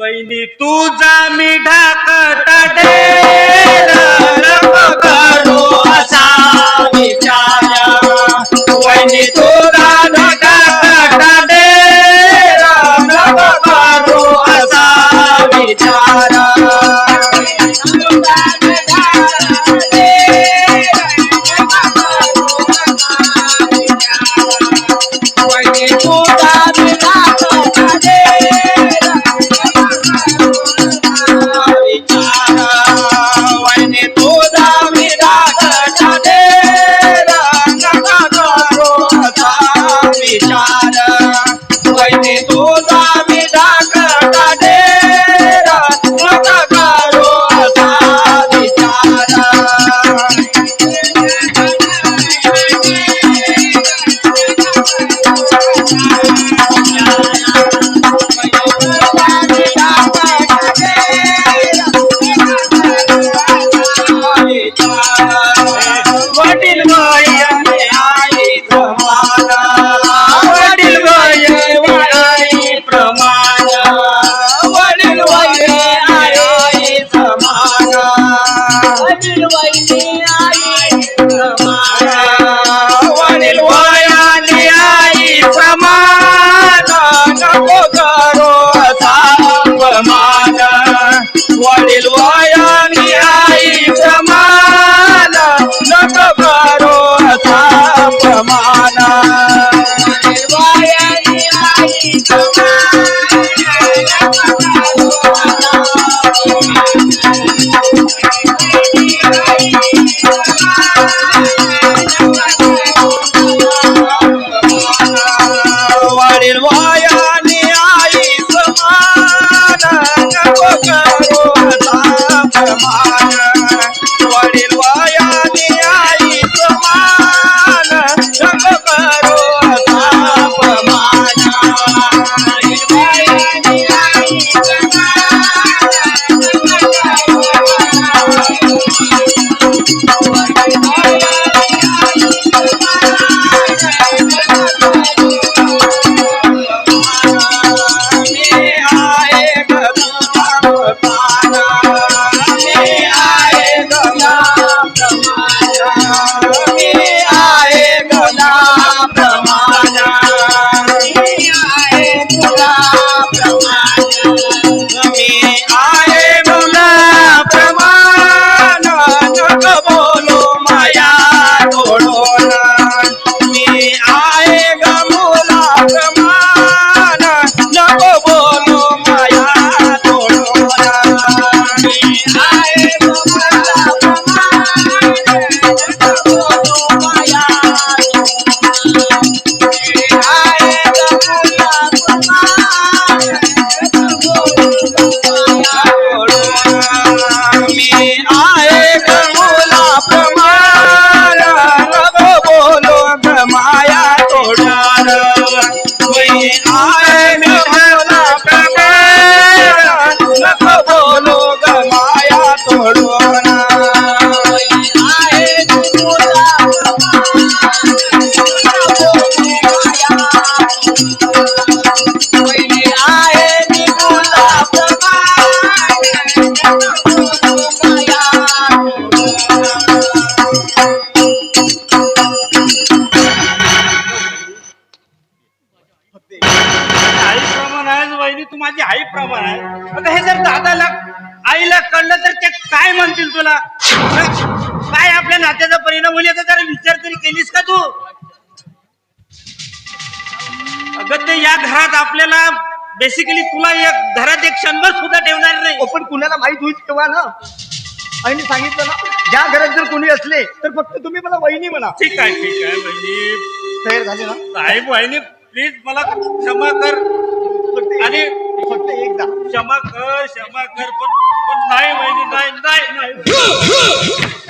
वहिनी तुझा मी ढाकता डेर नको असा विचार. वहिनी तू वडील आई वयाने आई आहे वहिनी तू माझी आई प्रमाण आहे. आता हे जर दादाला आईला कळलं तर ते काय म्हणतील तुला? काय आपल्या नात्याचा परिणाम होईल याचा जरा विचार तरी केलीस का तू? अगं ते या घरात आपल्याला बेसिकली तुला या घरात एक क्षणभर सुद्धा ठेवणार नाही. पण कुणाला माहीत होईल तेव्हा ना? आईने सांगितलं ना ज्या घरात जर कोणी असले तर फक्त तुम्ही मला वहिनी म्हणा. ठीक आहे ठीक आहे वहिनी. तयार झाले ना? साहेब वहिनी प्लीज मला क्षमा कर. आणि फक्त एकदा. क्षमा कर क्षमा कर पण पण नाही वहिनी नाही नाही.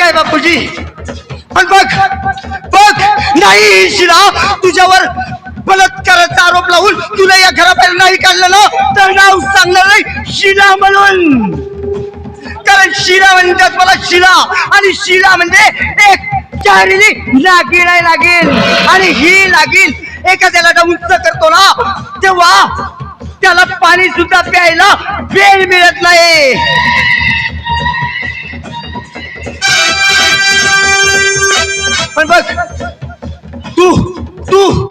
ठीक आहे बापूजी? पण बघ बघ नाही शिला तुझ्यावर बलात्काराचा आरोप लावून तुला या घराबाहेर नाही काढलं तर नाव सांगणार नाही शिला म्हणून. कारण शिला म्हणतात मला शिला आणि शिला म्हणजे एक चारिली लागेल आहे लागेल आणि ही लागेल एखाद्याला उंच करतो ना तेव्हा त्याला पाणी सुद्धा प्यायला वेळ मिळत नाही. पण बघ तू तू